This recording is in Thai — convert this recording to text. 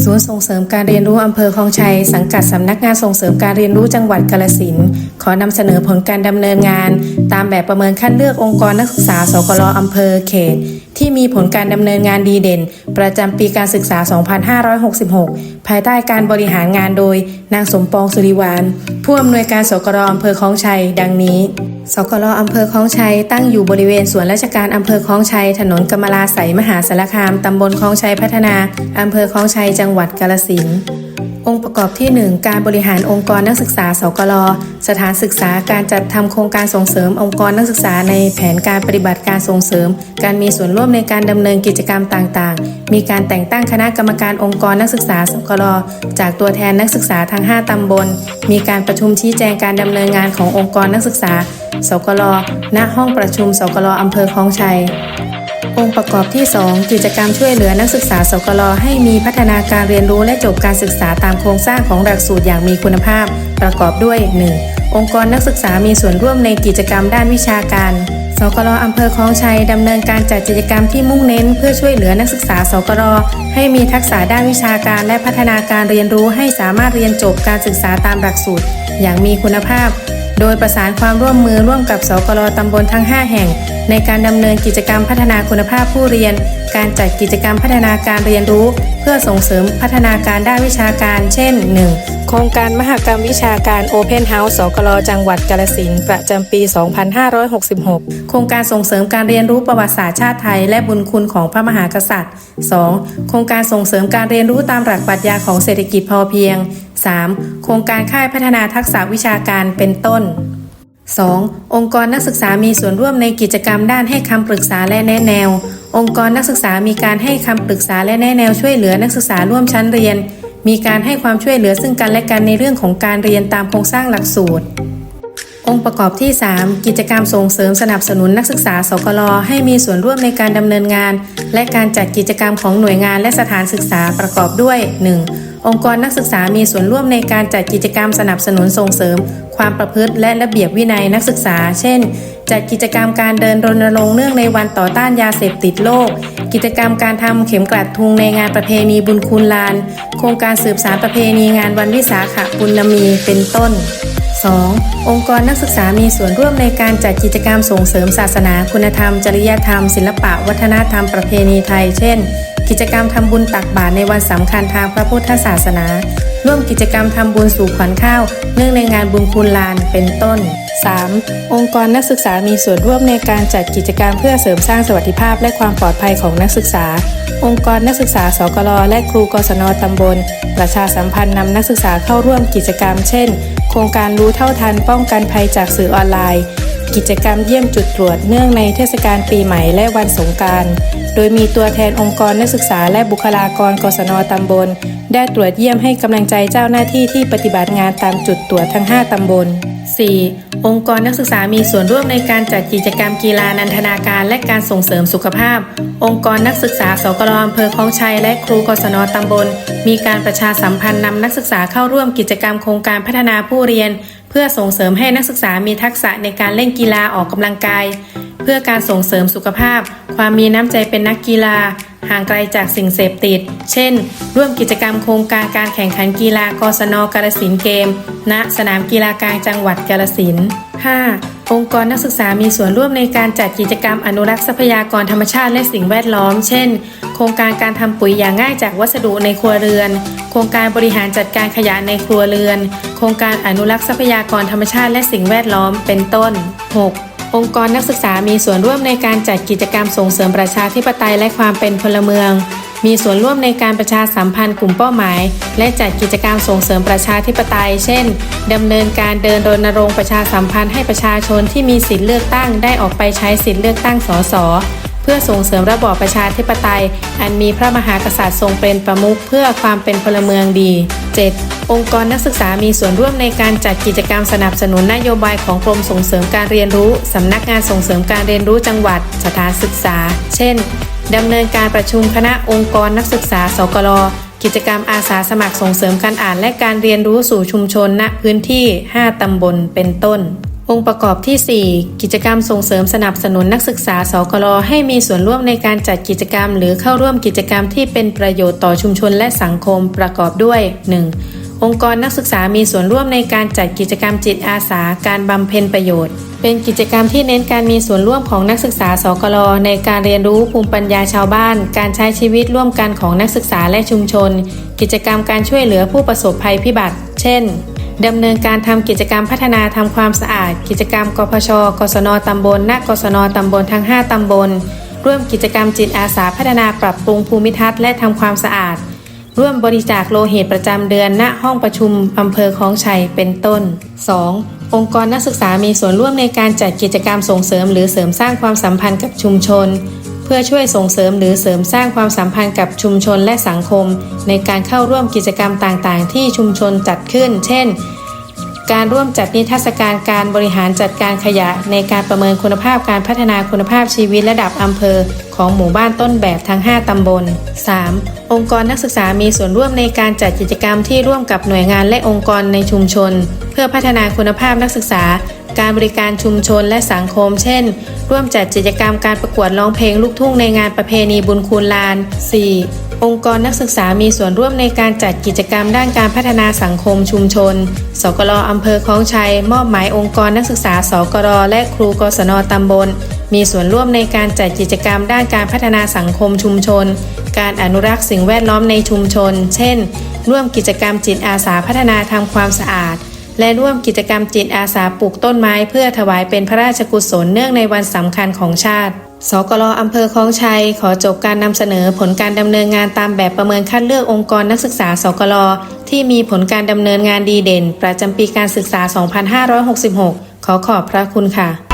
ศูนย์ส่งเสริมการเรียนรู้อำเภอคลองชัย สังกัดสำนักงานส่งเสริมการเรียนรู้จังหวัดกาลสินขอนำเสนอผลการดำเนินงาน ตามแบบประเมินคัดเลือกองค์กรนักศึกษาสกลอำเภอเขต ที่มีผลการดำเนินงานดีเด่น ประจำปีการศึกษา 2566 ภายใต้การบริหารงานโดย นางสมปองสุริวานผู้อำนวยการสกลอำเภอคลองชัย ดังนี้สกลอำเภอคลองชัยตั้งอยู่บริเวณสวนราชการอำเภอคลองชัย ถนนกำมลาไสยมหาสารคาม ตำบลคลองชัยพัฒนา อำเภอคลองชัย จังหวัดกาฬสินธุ์ องค์ประกอบที่ 1 การบริหารองค์กรนักศึกษาสกลสถานศึกษาการจัดทำโครงการส่งเสริมองค์กรนักศึกษาในแผนการปฏิบัติการส่งเสริม การมีส่วนร่วมในการดำเนินกิจกรรมต่างๆ มีการแต่งตั้งคณะกรรมการองค์กรนักศึกษาสกลจากตัวแทนนักศึกษาทั้ง 5ตำบล มีการประชุมชี้แจงการดำเนินงานขององค์กรนักศึกษาสกลณห้องประชุมสกลอำเภอคลองชัย องค์ประกอบที่ 2 กิจกรรมช่วยเหลือนักศึกษาสกลให้มีพัฒนาการเรียนรู้และจบการศึกษาตามโครงสร้างของหลักสูตรอย่างมีคุณภาพ ประกอบด้วย 1. องค์กรนักศึกษามีส่วนร่วมในกิจกรรมด้านวิชาการสกลอำเภอคลองชัยดำเนินการจัดกิจกรรมที่มุ่งเน้น เพื่อช่วยเหลือนักศึกษาสกลให้มีทักษะด้านวิชาการและพัฒนาการเรียนรู้ให้สามารถเรียนจบการศึกษาตามหลักสูตร อย่างมีคุณภาพ โดยประสานความร่วมมือร่วมกับสกลตำบลทั้ง 5 แห่งในการดำเนินกิจกรรมพัฒนาคุณภาพผู้เรียน การจัดกิจกรรมพัฒนาการเรียนรู้ เพื่อส่งเสริมพัฒนาการด้านวิชาการ เช่น 1. โครงการมหกรรมวิชาการ Open House สกลจังหวัดกาฬสินประจำปี 2566 โครงการส่งเสริมการเรียนรู้ประวัติศาสตร์ชาติไทย และบุญคุณของพระมหากษัตริย์ 2. โครงการส่งเสริมการเรียนรู้ตามหลักปรัชญาของเศรษฐกิจพอเพียง 3. โครงการค่ายพัฒนาทักษะวิชาการเป็นต้น 2. องค์กรนักศึกษามีส่วนร่วมในกิจกรรมด้านให้คำปรึกษาและแนะแนว องค์กรนักศึกษามีการให้คำปรึกษาและแนะแนวช่วยเหลือนักศึกษาร่วมชั้นเรียน มีการให้ความช่วยเหลือซึ่งกันและกันในเรื่องของการเรียนตามโครงสร้างหลักสูตร องค์ประกอบที่ 3 กิจกรรมส่งเสริมสนับสนุนนักศึกษาสกลให้มีส่วนร่วมในการดำเนินงาน และการจัดกิจกรรมของหน่วยงานและสถานศึกษาประกอบด้วย 1. องค์กรนักศึกษามีส่วนร่วมในการจัดกิจกรรมสนับสนุนส่งเสริม ความประพฤติและระเบียบวินัยนักศึกษา เช่น จัดกิจกรรมการเดินรณรงค์เนื่องในวันต่อต้านยาเสพติดโลก กิจกรรมการทำเข็มกลัดทุงในงานประเพณีบุญคุณลาน โครงการสืบสารประเพณีงานวันวิสาขบุญมีเป็นต้น 2. องค์กรนักศึกษามีส่วนร่วมในการจัดกิจกรรมส่งเสริมศาสนา คุณธรรม จริยธรรม ศิลปะ วัฒนธรรมประเพณีไทย เช่น กิจกรรมทำบุญตักบาตรในวันสำคัญทางพระพุทธศาสนา ร่วมกิจกรรมทำบุญสู่ขวัญข้าว เนื่องในงานบุญคุณลานเป็นต้น 3. องค์กรนักศึกษามีส่วนร่วมในการจัดกิจกรรมเพื่อเสริมสร้างสวัสดิภาพและความปลอดภัยของนักศึกษา องค์กรนักศึกษาสกลและครูกศนตำบล ประชาสัมพันธ์นำนักศึกษาเข้าร่วมกิจกรรม เช่น โครงการรู้เท่าทันป้องกันภัยจากสื่อออนไลน์ กิจกรรมเยี่ยมจุดตรวจเนื่องในเทศกาลปีใหม่และวันสงการโดยมีตัวแทนองค์กรนักศึกษาและบุคลากรกศนตำบล ได้ตรวจเยี่ยมให้กำลังใจเจ้าหน้าที่ที่ปฏิบัติงานตามจุดตรวจทั้ง 5 ตำบล 4. องค์กรนักศึกษามีส่วนร่วมในการจัดกิจกรรมกีฬานันทนาการและการส่งเสริมสุขภาพ องค์กรนักศึกษาสกลอำเภอคลองชัยและครูกศนตำบล มีการประชาสัมพันธ์นำนักศึกษาเข้าร่วมกิจกรรมโครงการพัฒนาผู้เรียน เพื่อส่งเสริมให้นักศึกษามีทักษะในการเล่นกีฬาออกกำลังกาย เพื่อการส่งเสริมสุขภาพ ความมีน้ำใจเป็นนักกีฬา ห่างไกลจากสิ่งเสพติด เช่น ร่วมกิจกรรมโครงการการแข่งขันกีฬากศนกาลสินธ์เกม ณ สนามกีฬากลางจังหวัดกาลสิน 5. องค์กรนักศึกษามีส่วนร่วมในการจัดกิจกรรมอนุรักษ์ทรัพยากรธรรมชาติและสิ่งแวดล้อม เช่น โครงการการทำปุ๋ยอย่างง่ายจากวัสดุในครัวเรือน โครงการบริหารจัดการขยะในครัวเรือน โครงการอนุรักษ์ทรัพยากรธรรมชาติและสิ่งแวดล้อม เป็นต้น 6. องค์กรนักศึกษามีส่วนร่วมในการจัดกิจกรรมส่งเสริมประชาธิปไตยและความเป็นพลเมือง มีส่วนร่วมในการประชาสัมพันธ์กลุ่มเป้าหมาย และจัดกิจกรรมส่งเสริมประชาธิปไตย เช่นดำเนินการเดินรณรงค์ประชาสัมพันธ์ให้ประชาชนที่มีสิทธิเลือกตั้งได้ออกไปใช้สิทธิเลือกตั้งสสเพื่อส่งเสริมระบอบประชาธิปไตย อันมีพระมหากษัตริย์ทรงเป็นประมุขเพื่อความเป็นพลเมืองดี 7. องค์กรนักศึกษามีส่วนร่วมในการจัดกิจกรรมสนับสนุนนโยบายของกรมส่งเสริมการเรียนรู้ สำนักงานส่งเสริมการเรียนรู้จังหวัด สถานศึกษา เช่น ดำเนินการประชุมคณะองค์กรนักศึกษา สกลกิจกรรมอาสาสมัครส่งเสริมการอ่านและการเรียนรู้สู่ชุมชนณพื้นที่ 5 ตำบล เป็นต้น องค์ประกอบที่ 4 กิจกรรมส่งเสริมสนับสนุนนักศึกษา สกลให้มีส่วนร่วมในการจัดกิจกรรม หรือเข้าร่วมกิจกรรมที่เป็นประโยชน์ต่อชุมชนและสังคมประกอบด้วย 1. องค์กรนักศึกษามีส่วนร่วมในการจัดกิจกรรมจิตอาสาการบำเพ็ญประโยชน์ เป็นกิจกรรมที่เน้นการมีส่วนร่วมของนักศึกษาสกลในการเรียนรู้ภูมิปัญญาชาวบ้าน การใช้ชีวิตร่วมกันของนักศึกษาและชุมชน กิจกรรมการช่วยเหลือผู้ประสบภัยพิบัติ เช่นดำเนินการทำกิจกรรมพัฒนาทำความสะอาด กิจกรรมกพชกศนตำบลณกศนตำบลทั้ง 5 ตำบล ร่วมกิจกรรมจิตอาสาพัฒนาปรับปรุงภูมิทัศน์และทำความสะอาด ร่วมบริจาคโลหิตประจำเดือนณห้องประชุมอำเภอคลองชัยเป็นต้น 2. องค์กรนักศึกษามีส่วนร่วมในการจัดกิจกรรมส่งเสริม หรือเสริมสร้างความสัมพันธ์กับชุมชน เพื่อช่วยส่งเสริมหรือเสริมสร้างความสัมพันธ์กับชุมชนและสังคม ในการเข้าร่วมกิจกรรมต่างๆ ที่ชุมชนจัดขึ้น เช่น การร่วมจัดนิทรรศการการบริหารจัดการขยะ ในการประเมินคุณภาพการพัฒนาคุณภาพชีวิตระดับอำเภอ ของหมู่บ้านต้นแบบทั้ง 5 ตำบล 3. องค์กรนักศึกษามีส่วนร่วมในการจัดกิจกรรมที่ร่วมกับหน่วยงานและองค์กรในชุมชน เพื่อพัฒนาคุณภาพนักศึกษา การบริการชุมชนและสังคม เช่น ร่วมจัดกิจกรรมการประกวดร้องเพลงลูกทุ่งในงานประเพณีบุญคูณลาน 4. องค์กรนักศึกษามีส่วนร่วมในการจัดกิจกรรมด้านการพัฒนาสังคมชุมชน สกลอำเภอคลองชัย มอบหมายองค์กรนักศึกษา สกลและครูกศนตำบล มีส่วนร่วมในการจัดกิจกรรมด้านการพัฒนาสังคมชุมชน การอนุรักษ์สิ่งแวดล้อมในชุมชน เช่น ร่วมกิจกรรมจิตอาสาพัฒนาทำความสะอาด และร่วมกิจกรรมจิตอาสาปลูกต้นไม้เพื่อถวายเป็นพระราชกุศลเนื่องในวันสำคัญของชาติสกลอำเภอคลองชัย ขอจบการนำเสนอผลการดำเนินงานตามแบบประเมินคัดเลือกองค์กรนักศึกษาสกลที่มีผลการดำเนินงานดีเด่น ประจำปีการศึกษา 2566 ขอขอบพระคุณค่ะ